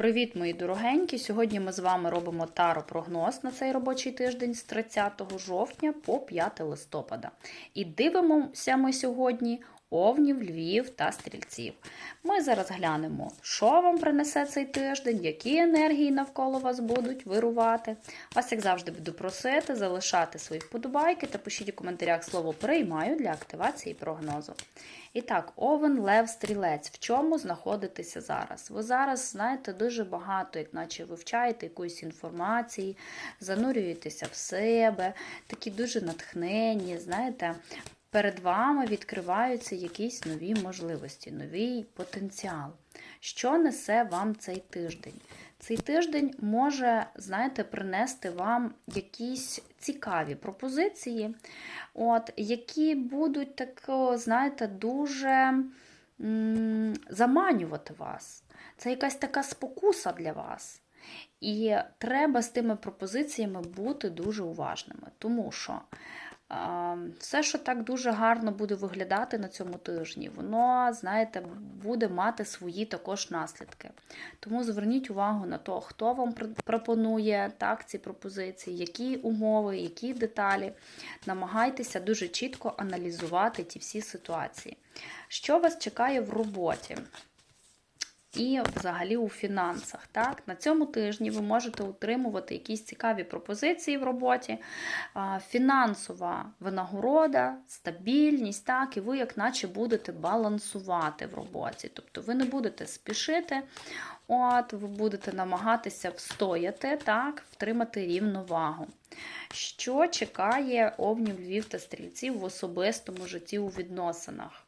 Привіт, мої дорогенькі! Сьогодні ми з вами робимо таро-прогноз на цей робочий тиждень з 30 жовтня по 5 листопада. І дивимося ми сьогодні овнів, львів та стрільців. Ми зараз глянемо, що вам принесе цей тиждень, які енергії навколо вас будуть вирувати. Вас, як завжди, буду просити залишати свої вподобайки та пишіть у коментарях слово приймаю для активації прогнозу. І так, овен, лев, стрілець. В чому знаходитеся зараз? Ви зараз знаєте дуже багато, як наче вивчаєте якоїсь інформації, занурюєтеся в себе, такі дуже натхнені, знаєте. Перед вами відкриваються якісь нові можливості, новий потенціал. Що несе вам цей тиждень? Цей тиждень може, знаєте, принести вам якісь цікаві пропозиції, от, які будуть тако, знаєте, дуже м- заманювати вас. Це якась така спокуса для вас. І треба з тими пропозиціями бути дуже уважними, тому що все, що так дуже гарно буде виглядати на цьому тижні, воно, знаєте, буде мати свої також наслідки. Тому зверніть увагу на те, хто вам пропонує так, ці пропозиції, які умови, які деталі. Намагайтеся дуже чітко аналізувати ті всі ситуації. Що вас чекає в роботі? І взагалі у фінансах. Так? На цьому тижні ви можете отримувати якісь цікаві пропозиції в роботі, фінансова винагорода, стабільність, так, і ви, як наче, будете балансувати в роботі. Тобто ви не будете спішити, от, ви будете намагатися встояти, так, втримати рівновагу. Що чекає овнів, львів та стрільців в особистому житті у відносинах?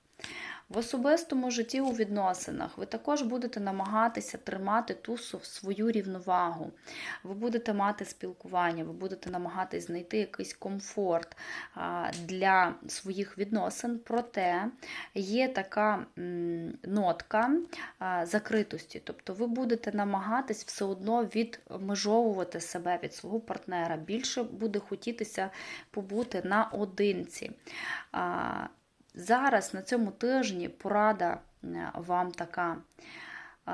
В особистому житті у відносинах ви також будете намагатися тримати ту свою рівновагу. Ви будете мати спілкування, ви будете намагатись знайти якийсь комфорт для своїх відносин, проте є така нотка закритості. Тобто ви будете намагатись все одно відмежовувати себе від свого партнера. Більше буде хотітися побути наодинці. Зараз на цьому тижні порада е, вам така.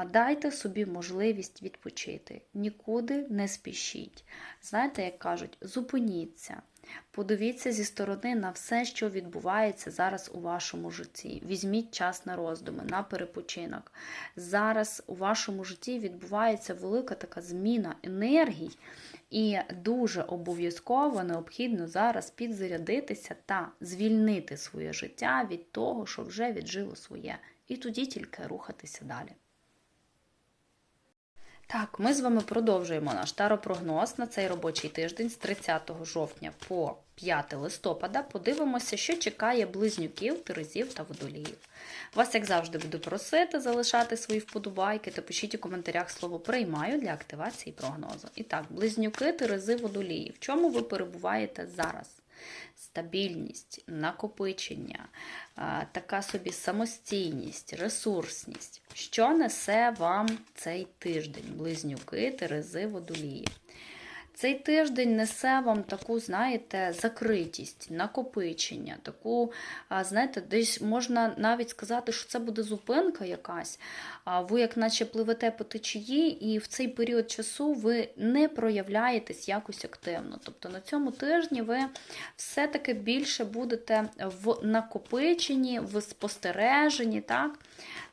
Дайте собі можливість відпочити, нікуди не спішіть. Знаєте, як кажуть, зупиніться, подивіться зі сторони на все, що відбувається зараз у вашому житті. Візьміть час на роздуми, на перепочинок. Зараз у вашому житті відбувається велика така зміна енергій, і дуже обов'язково необхідно зараз підзарядитися та звільнити своє життя від того, що вже віджило своє. І тоді тільки рухатися далі. Так, ми з вами продовжуємо наш таропрогноз на цей робочий тиждень з 30 жовтня по 5 листопада. Подивимося, що чекає близнюків, терезів та водоліїв. Вас, як завжди, буду просити залишати свої вподобайки та пишіть у коментарях слово приймаю для активації прогнозу. І так, близнюки, терези, водолії. В чому ви перебуваєте зараз? Стабільність, накопичення, така собі самостійність, ресурсність. Що несе вам цей тиждень? Близнюки, терези, водолії. Цей тиждень несе вам таку, знаєте, закритість, накопичення, таку, знаєте, десь можна навіть сказати, що це буде зупинка якась. Ви, як наче пливете по течії, і в цей період часу ви не проявляєтесь якось активно. Тобто на цьому тижні ви все-таки більше будете в накопиченні, в спостереженні. так?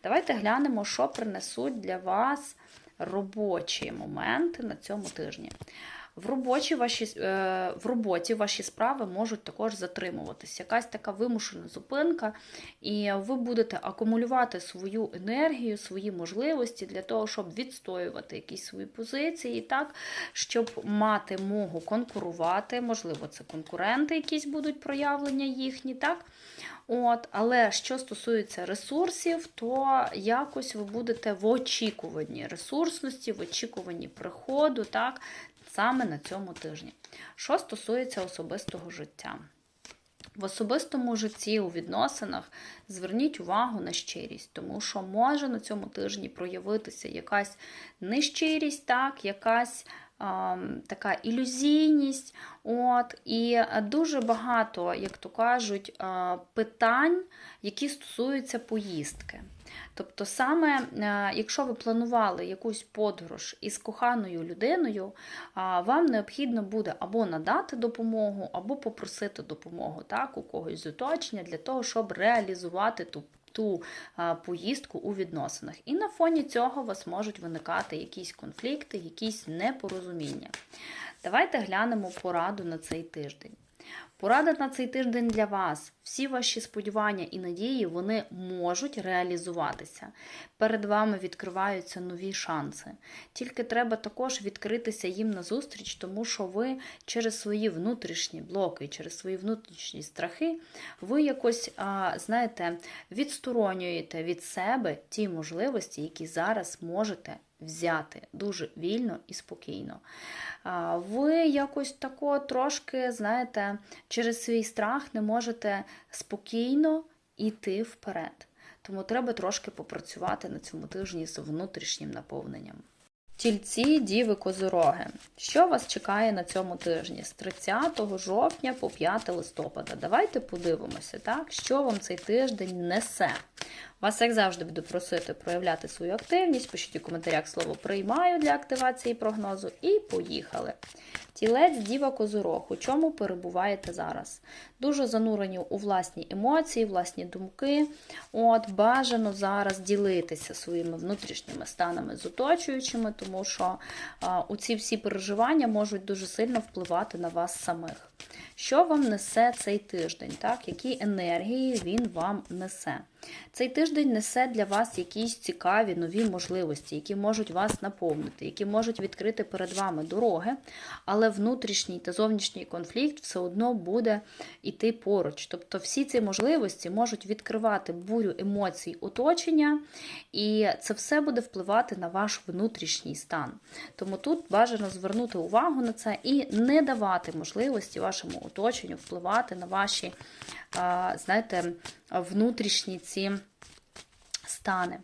Давайте глянемо, що принесуть для вас робочі моменти на цьому тижні. В робочі ваші, е, в роботі ваші справи можуть також затримуватися. Якась така вимушена зупинка, і ви будете акумулювати свою енергію, свої можливості для того, щоб відстоювати якісь свої позиції, так, щоб мати могу конкурувати. Можливо, це конкуренти, якісь будуть проявлення їхні. так. От, Але що стосується ресурсів, то якось ви будете в очікуванні ресурсності, в очікуванні приходу. так, саме на цьому тижні. Що стосується особистого життя. В особистому житті, у відносинах зверніть увагу на щирість, тому що може на цьому тижні проявитися якась нещирість, так, якась така ілюзійність. От, І е, дуже багато, як то кажуть, питань, які стосуються поїздки. Тобто, саме е, якщо ви планували якусь подорож із коханою людиною, вам необхідно буде або надати допомогу, або попросити допомогу так, у когось з оточення для того, щоб реалізувати ту ту поїздку у відносинах. І на фоні цього у вас можуть виникати якісь конфлікти, якісь непорозуміння. Давайте глянемо пораду на цей тиждень. Порада на цей тиждень для вас. Всі ваші сподівання і надії вони можуть реалізуватися. Перед вами відкриваються нові шанси. Тільки треба також відкритися їм назустріч, тому що ви через свої внутрішні блоки, через свої внутрішні страхи, ви якось, знаєте, відсторонюєте від себе ті можливості, які зараз можете взяти дуже вільно і спокійно. Ви якось тако трошки, знаєте, через свій страх не можете спокійно йти вперед. Тому треба трошки попрацювати на цьому тижні з внутрішнім наповненням. Тільці, діви, козороги. Що вас чекає на цьому тижні з 30 жовтня по 5 листопада? Давайте подивимося, так, що вам цей тиждень несе. Вас, як завжди, буду просити проявляти свою активність. Пишіть у коментарях слово приймаю для активації прогнозу. І поїхали. Тілець, діва, козорог. У чому перебуваєте зараз? Дуже занурені у власні емоції, власні думки. От, Бажано зараз ділитися своїми внутрішніми станами з оточуючими, тому що а, у ці всі переживання можуть дуже сильно впливати на вас самих. Що вам несе цей тиждень? так? Які енергії він вам несе? Цей тиждень несе для вас якісь цікаві нові можливості, які можуть вас наповнити, які можуть відкрити перед вами дороги, але внутрішній та зовнішній конфлікт все одно буде йти поруч. Тобто всі ці можливості можуть відкривати бурю емоцій оточення, і це все буде впливати на ваш внутрішній стан. Тому тут бажано звернути увагу на це і не давати можливості вашому оточенню впливати на ваші, знаєте, внутрішні ці стани.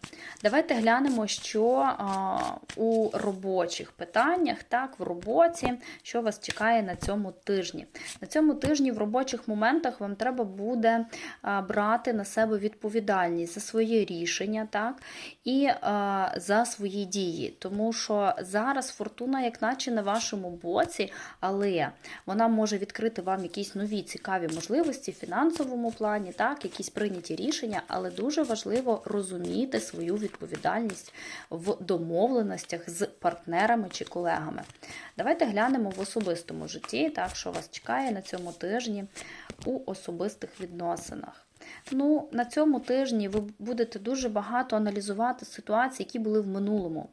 Давайте глянемо, що а, у робочих питаннях, так, в роботі, що вас чекає на цьому тижні. На цьому тижні в робочих моментах вам треба буде а, брати на себе відповідальність за свої рішення, так, і а, за свої дії. Тому що зараз фортуна, як наче на вашому боці, але вона може відкрити вам якісь нові цікаві можливості в фінансовому плані, так, якісь прийняті рішення, але дуже важливо розуміти розумієте свою відповідальність в домовленостях з партнерами чи колегами. Давайте глянемо в особистому житті, так, що вас чекає на цьому тижні у особистих відносинах. Ну, на цьому тижні ви будете дуже багато аналізувати ситуації, які були в минулому.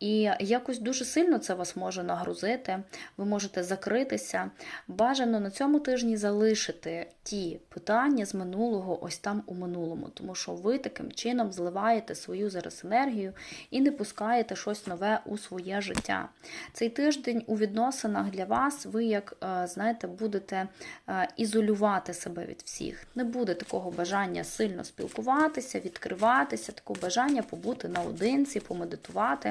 І якось дуже сильно це вас може нагрузити, ви можете закритися. Бажано на цьому тижні залишити ті питання з минулого, ось там у минулому, тому що ви таким чином зливаєте свою зараз енергію і не пускаєте щось нове у своє життя. Цей тиждень у відносинах для вас, ви, як е, знаєте, будете е, ізолювати себе від всіх. Не буде такого бажання сильно спілкуватися, відкриватися, такого бажання побути наодинці, помедитувати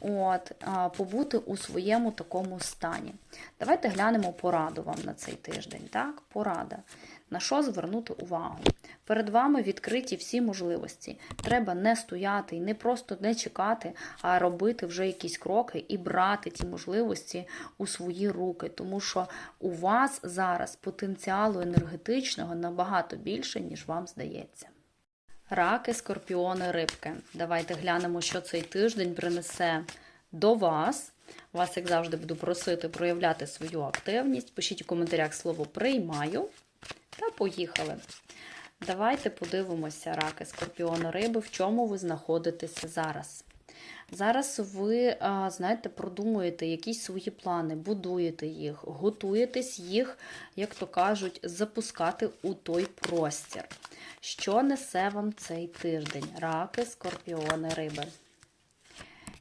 от, побути у своєму такому стані. Давайте глянемо пораду вам на цей тиждень. Так, Порада. На що звернути увагу? Перед вами відкриті всі можливості. Треба не стояти і не просто не чекати, а робити вже якісь кроки і брати ті можливості у свої руки, тому що у вас зараз потенціалу енергетичного набагато більше, ніж вам здається. Раки, скорпіони, рибки. Давайте глянемо, що цей тиждень принесе до вас. Вас, як завжди, буду просити проявляти свою активність. Пишіть у коментарях слово приймаю. Та поїхали. Давайте подивимося, раки, скорпіони, риби, в чому ви знаходитеся зараз. Зараз ви, знаєте, продумуєте якісь свої плани, будуєте їх, готуєтесь їх, як то кажуть, запускати у той простір. Що несе вам цей тиждень? Раки, скорпіони, риби.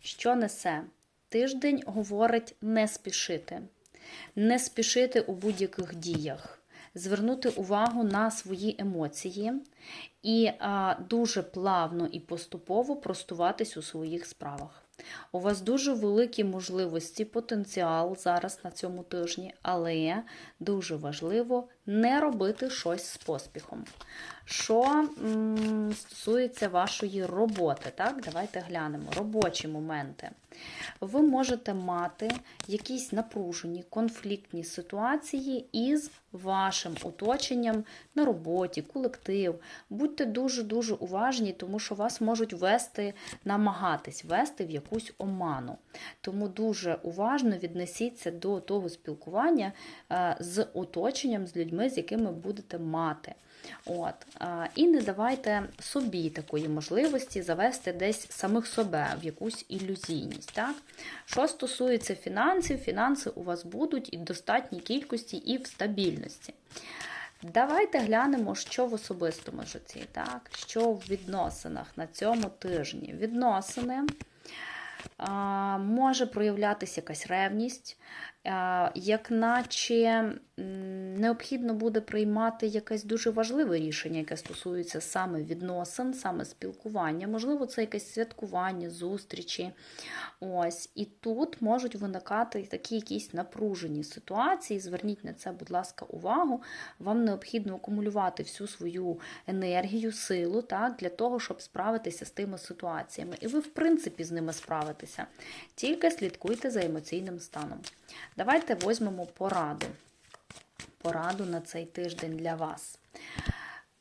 Що несе? Тиждень говорить не спішити. Не спішити у будь-яких діях звернути увагу на свої емоції і дуже плавно і поступово простуватись у своїх справах. У вас дуже великі можливості, потенціал зараз на цьому тижні, але дуже важливо не робити щось з поспіхом. Що стосується вашої роботи, так, давайте глянемо. Робочі моменти. Ви можете мати якісь напружені, конфліктні ситуації із вашим оточенням на роботі, колектив. Будьте дуже-дуже уважні, тому що вас можуть вести, намагатись вести в якусь оману. Тому дуже уважно віднесіться до того спілкування е, з оточенням, з людьми, з якими будете мати. От. І не давайте собі такої можливості завести десь самих себе в якусь ілюзійність. Так? Що стосується фінансів, фінанси у вас будуть і в достатній кількості, і в стабільності. Давайте глянемо, що в особистому житті, так? що в відносинах на цьому тижні. Відносини може проявлятися якась ревність, як наче необхідно буде приймати якесь дуже важливе рішення, яке стосується саме відносин, саме спілкування. Можливо, це якесь святкування, зустрічі. Ось. І тут можуть виникати такі якісь напружені ситуації. Зверніть на це, будь ласка, увагу. Вам необхідно акумулювати всю свою енергію, силу так, для того, щоб справитися з тими ситуаціями. І ви, в принципі, з ними справитеся. Тільки слідкуйте за емоційним станом. Давайте візьмемо пораду. Пораду на цей тиждень для вас.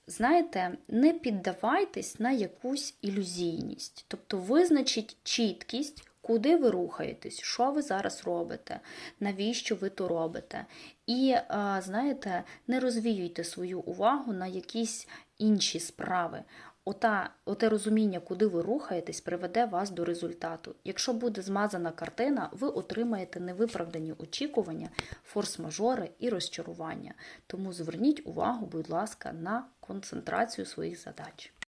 Знаєте, не піддавайтесь на якусь ілюзійність. Тобто визначіть чіткість, куди ви рухаєтесь, що ви зараз робите, навіщо ви то робите. І, е, знаєте, не розвіюйте свою увагу на якісь інші справи. Ота, оте розуміння, куди ви рухаєтесь, приведе вас до результату. Якщо буде змазана картина, ви отримаєте невиправдані очікування, форс-мажори і розчарування. Тому зверніть увагу, будь ласка, на концентрацію своїх задач.